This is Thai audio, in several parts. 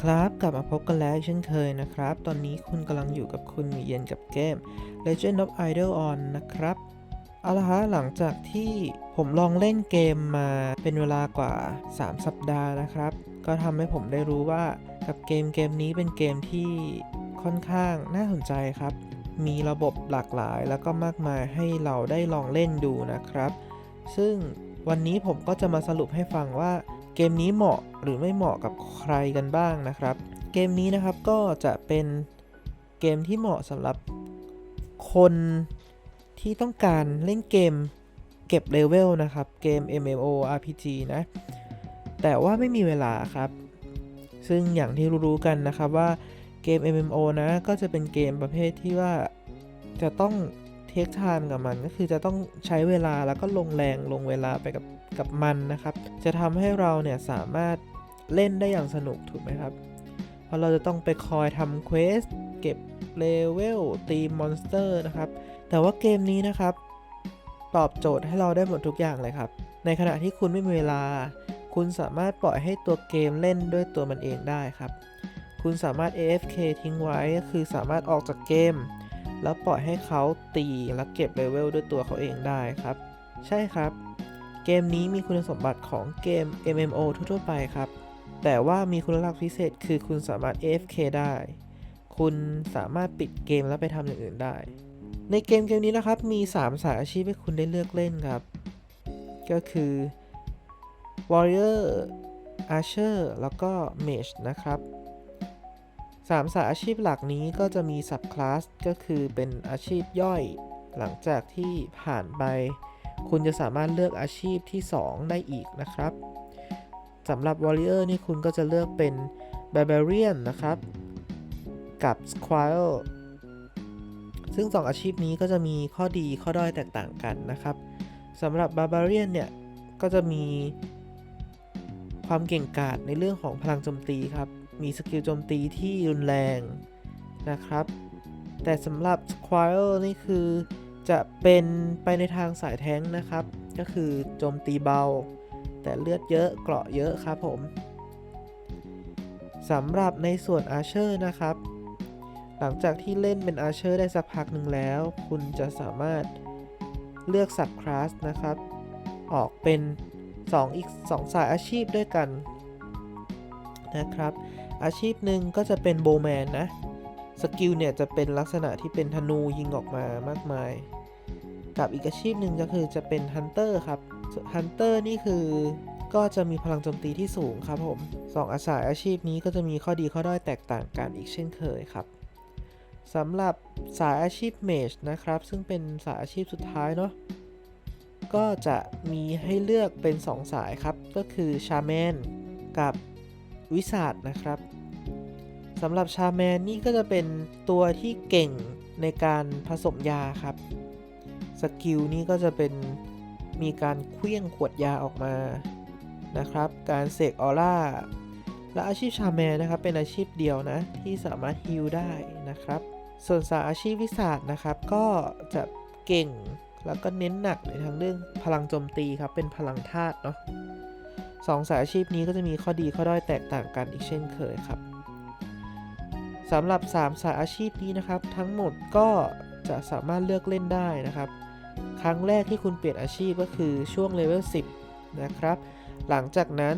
ครับกลับมาพบกันแล้วเช่นเคยนะครับ ตอนนี้คุณกำลังอยู่กับคุณมีเย็นกับเกม Legend of Idol On นะครับเอาละฮะหลังจากที่ผมลองเล่นเกมมาเป็นเวลากว่า 3 สัปดาห์นะครับ ก็ทำให้ผมได้รู้ว่ากับเกมเกมนี้เป็นเกมที่ค่อนข้างน่าสนใจครับ มีระบบหลากหลายแล้วก็มากมายให้เราได้ลองเล่นดูนะครับ ซึ่งวันนี้ผมก็จะมาสรุปให้ฟังว่า กมนี้เหมาะหรือไม่เหมาะกับใครกันบ้างนะครับ เกมนี้นะครับก็จะเป็นเกมที่เหมาะสำหรับคนที่ต้องการเล่นเกมเก็บเลเวลนะครับ เกม MMO RPG นะ แต่ว่าไม่มีเวลาครับ ซึ่งอย่างที่รู้ๆกันนะครับว่าเกม MMO นะก็จะเป็นเกมประเภทที่ว่าจะต้องเทคไทม์กับมันก็คือจะต้องใช้เวลาแล้วก็ลงแรงลงเวลาไปกับ กับมันนะครับ จะทำให้เราเนี่ยสามารถเล่นได้อย่างสนุกถูกไหมครับ เพราะเราจะต้องไปคอยทำเควสเก็บเลเวลตีมอนสเตอร์นะครับ แต่ว่าเกมนี้นะครับ ตอบโจทย์ให้เราได้หมดทุกอย่างเลยครับ ในขณะที่คุณไม่มีเวลา คุณสามารถปล่อยให้ตัวเกมเล่นด้วยตัวมันเองได้ครับ คุณสามารถ AFK ทิ้งไว้ก็คือสามารถออกจากเกม แล้วปล่อยให้เขาตีและเก็บเลเวลด้วยตัวเขาเองได้ครับ ใช่ครับ เกมนี้มีคุณสมบัติของเกม MMO ทั่วไปครับ แต่ว่ามีคุณลักษณ์พิเศษคือคุณสามารถ AFK ได้ คุณสามารถปิดเกมแล้วไปทำอย่างอื่นได้ ในเกมเกมนี้นะครับ มี 3 สายอาชีพให้คุณได้เลือกเล่นครับ ก็คือ Warrior Archer แล้วก็ Mage นะครับสามสายอาชีพหลักนี้ก็จะมี Sub Class ก็คือเป็นอาชีพย่อย หลังจากที่ผ่านไป คุณจะสามารถเลือกอาชีพที่ 2 ได้อีกนะครับสำหรับ Warrior นี่คุณก็จะเลือกเป็น Barbarian นะครับ กับ Squire ซึ่ง 2 อาชีพนี้ก็จะมีข้อดีข้อด้อยแตกต่างกันนะครับสำหรับ Barbarian เนี่ย ก็จะมีความเก่งกาจในเรื่องของพลังโจมตีครับ มีสกิลโจมตีที่รุนแรงนะครับ แต่สำหรับ Squire นี่คือ จะเป็นไปในทางสายแท้งนะครับ ก็คือโจมตีเบา แต่เลือดเยอะเกราะเยอะครับผมสำหรับในส่วน Archer นะครับ หลังจากที่เล่นเป็น Archer ได้สักพักหนึ่งแล้ว คุณจะสามารถเลือก Sub Class นะครับ ออกเป็น 2 อีก 2 สายอาชีพด้วยกันนะครับ อาชีพหนึ่งก็จะเป็นโบแมนนะ สกิลเนี่ยจะเป็นลักษณะที่เป็นธนูยิงออกมามากมาย กับอีกอาชีพหนึ่งก็คือจะเป็นฮันเตอร์ครับฮันเตอร์นี่คือก็จะมีพลังโจมตีที่สูงครับผมสองอาสายอาชีพนี้ก็จะมีข้อดีข้อด้อยแตกต่างกันอีกเช่นเคยครับสำหรับสายอาชีพเมจนะครับ ซึ่งเป็นสายอาชีพสุดท้ายเนาะก็จะมีให้เลือกเป็น 2 สายครับ ก็คือชาแมนกับวิสาดนะครับ สำหรับชาแมนนี่ก็จะเป็นตัวที่เก่งในการผสมยาครับ สกิลนี้ก็จะเป็นมีการเคลี้ยงขวดยาออกมานะครับ การเสกออร่า และอาชีพชาแมนนะครับเป็นอาชีพเดียวนะ ที่สามารถฮิลได้นะครับ ส่วนสายอาชีพวิสาดนะครับ ก็จะเก่งแล้วก็เน้นหนักในทางเรื่องพลังโจมตีครับเป็นพลังธาตุเนาะสองสายอาชีพนี้ก็จะมีข้อดีข้อด้อยแตกต่างกันอีกเช่นเคยครับ สำหรับ 3 สายอาชีพนี้นะครับ ทั้งหมดก็จะสามารถเลือกเล่นได้นะครับ ครั้งแรกที่คุณเปลี่ยนอาชีพก็คือช่วงเลเวล10 นะครับ หลังจากนั้น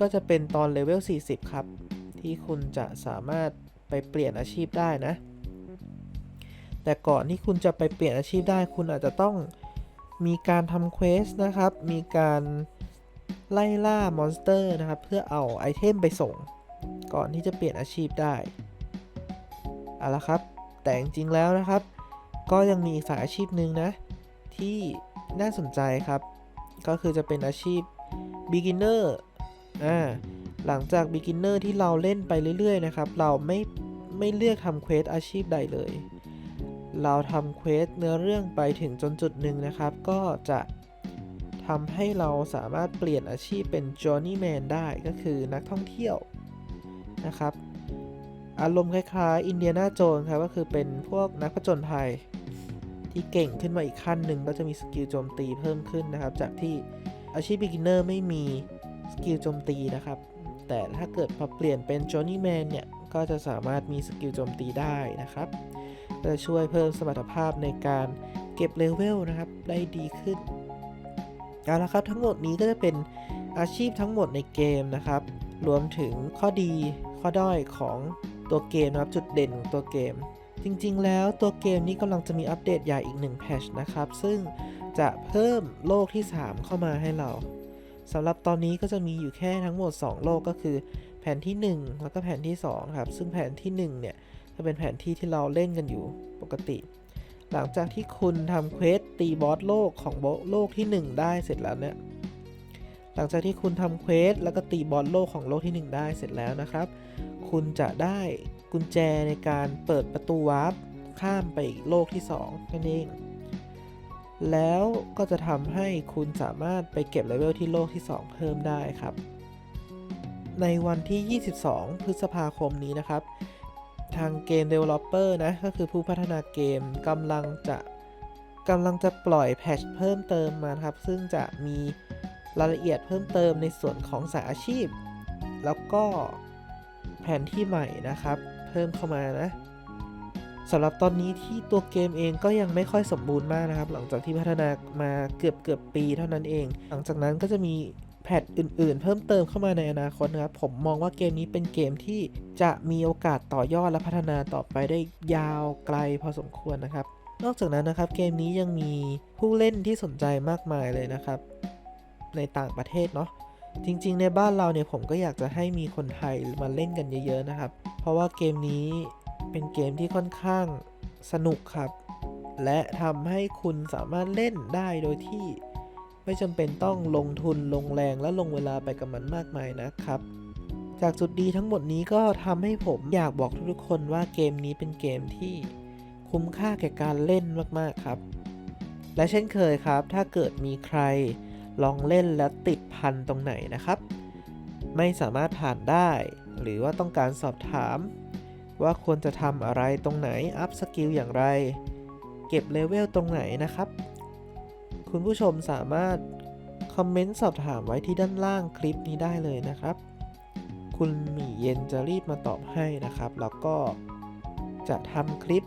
ก็จะเป็นตอนเลเวล40 ครับ ที่คุณจะสามารถไปเปลี่ยนอาชีพได้นะ แต่ก่อนที่คุณจะไปเปลี่ยนอาชีพได้ คุณอาจจะต้องมีการทำเควสนะครับ มีการไล่ล่ามอนสเตอร์นะครับ เพื่อเอาไอเทมไปส่ง ก่อนที่จะเปลี่ยนอาชีพได้ เอาละครับ แต่จริงๆแล้วนะครับ ก็ยังมีอีกสายอาชีพหนึ่งนะ ที่น่าสนใจครับ ก็คือจะเป็นอาชีพ beginner อ่าหลังจาก beginner ที่เราเล่นไปเรื่อยๆนะครับ เราไม่ไม่เลือกทำเควสอาชีพใดเลย เราทำเควสเนื้อเรื่องไปถึงจนจุดหนึ่งนะครับ ก็จะทำให้เราสามารถเปลี่ยนอาชีพเป็น journeyman ได้ก็คือนักท่องเที่ยวนะครับ อารมณ์คล้ายๆอินเดียนาโจนครับก็คือเป็นพวกนักผจญภัย ที่เก่งขึ้นมาอีกขั้นหนึ่งก็จะมีสกิลโจมตีเพิ่มขึ้นนะครับ จากที่อาชีพ beginner ไม่มีสกิลโจมตีนะครับ แต่ถ้าเกิดพอเปลี่ยนเป็นจอห์นนี่แมนเนี่ย ก็จะสามารถมีสกิลโจมตีได้นะครับจะช่วยเพิ่มสมรรถภาพในการเก็บเลเวลนะครับ ได้ดีขึ้นเอาละครับ ทั้งหมดนี้ก็จะเป็นอาชีพทั้งหมดในเกมนะครับ รวมถึงข้อดีข้อด้อยของ ตัวเกมนะครับจุดเด่นของตัวเกม จริงๆ แล้วตัวเกมนี้กำลังจะมีอัปเดตใหญ่อีก1แพชนะครับ ซึ่งจะเพิ่มโลกที่ 3 เข้ามาให้เราสำหรับตอนนี้ก็จะมีอยู่แค่ทั้งหมด 2 โลกก็คือแผนที่ 1 แล้วก็แผนที่2ครับซึ่งแผนที่ 1 เนี่ยจะเป็นแผนที่ที่เราเล่นกันอยู่ปกติ หลังจากที่คุณทำเควสตีบอสโลกของโลกที่ 1 ได้เสร็จแล้วเนี่ยหลังจากที่คุณทำเควสแล้วก็ตีบอสโลกของโลกที่ 1 ได้เสร็จแล้วนะครับ คุณจะได้กุญแจในการเปิดประตูวาร์ปข้ามไปอีกโลกที่ 2 นั่นเอง แล้วก็จะทำให้คุณสามารถไปเก็บเลเวลที่โลกที่ 2 เพิ่มได้ครับ ในวันที่ 22 พฤษภาคมนี้นะครับ ทางเกม Developer นะ ก็คือผู้พัฒนาเกมกำลังจะกำลังจะปล่อยแพทชเพิ่มเติมมาครับ ซึ่งจะมีรายละเอียดเพิ่มเติมในส่วนของสายอาชีพ แล้วก็ แผนที่ใหม่นะครับ เพิ่มเข้ามานะสำหรับตอนนี้ที่ตัวเกมเองก็ยังไม่ค่อยสมบูรณ์มากนะครับ หลังจากที่พัฒนามาเกือบเกือบปีเท่านั้นเอง หลังจากนั้นก็จะมีแพทอื่น ๆ เพิ่มเติมเข้ามาในอนาคตนะครับ ผมมองว่าเกมนี้เป็นเกมที่จะมีโอกาสต่อยอดและพัฒนาต่อไปได้ยาวไกลพอสมควรนะครับ นอกจากนั้นนะครับเกมนี้ยังมีผู้เล่นที่สนใจมากมายเลยนะครับ ในต่างประเทศเนาะ จริงๆ ในบ้านเราเนี่ยผมก็อยากจะให้มีคนไทยมาเล่นกันเยอะๆนะครับ เพราะว่าเกมนี้เป็นเกมที่ค่อนข้างสนุกครับ และทำให้คุณสามารถเล่นได้โดยที่ไม่จำเป็นต้องลงทุนลงแรงและลงเวลาไปกับมันมากมายนะครับ จากจุดดีทั้งหมดนี้ก็ทำให้ผมอยากบอกทุกๆคนว่าเกมนี้เป็นเกมที่คุ้มค่าแก่การเล่นมากๆครับ และเช่นเคยครับ ถ้าเกิดมีใคร ลองเล่นแล้วติดพันตรงไหนนะครับ ไม่สามารถผ่านได้ หรือว่าต้องการสอบถาม ว่าควรจะทำอะไรตรงไหน อัพสกิลอย่างไร เก็บเลเวลตรงไหนนะครับ คุณผู้ชมสามารถคอมเมนต์สอบถามไว้ที่ด้านล่างคลิปนี้ได้เลยนะครับ คุณหมี่เย็นจะรีบมาตอบให้นะครับ แล้วก็จะทำคลิป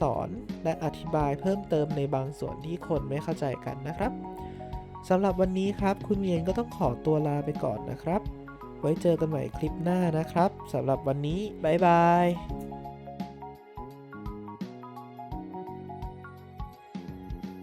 สอนและอธิบายเพิ่มเติมในบางส่วนที่คนไม่เข้าใจกันนะครับ สำหรับวันนี้ครับ คุณเมียนก็ต้องขอตัวลาไปก่อนนะครับ ไว้เจอกันใหม่คลิปหน้านะครับสำหรับวันนี้ บ๊ายบาย